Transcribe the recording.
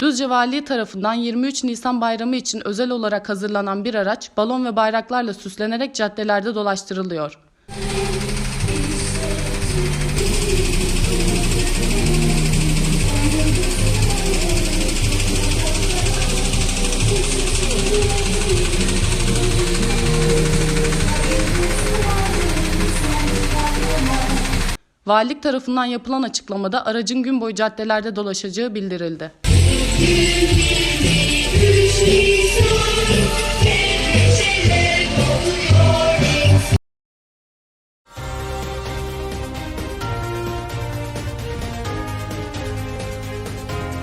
Düzce Valiliği tarafından 23 Nisan bayramı için özel olarak hazırlanan bir araç balon ve bayraklarla süslenerek caddelerde dolaştırılıyor. Valilik tarafından yapılan açıklamada aracın gün boyu caddelerde dolaşacağı bildirildi. Üç Nisan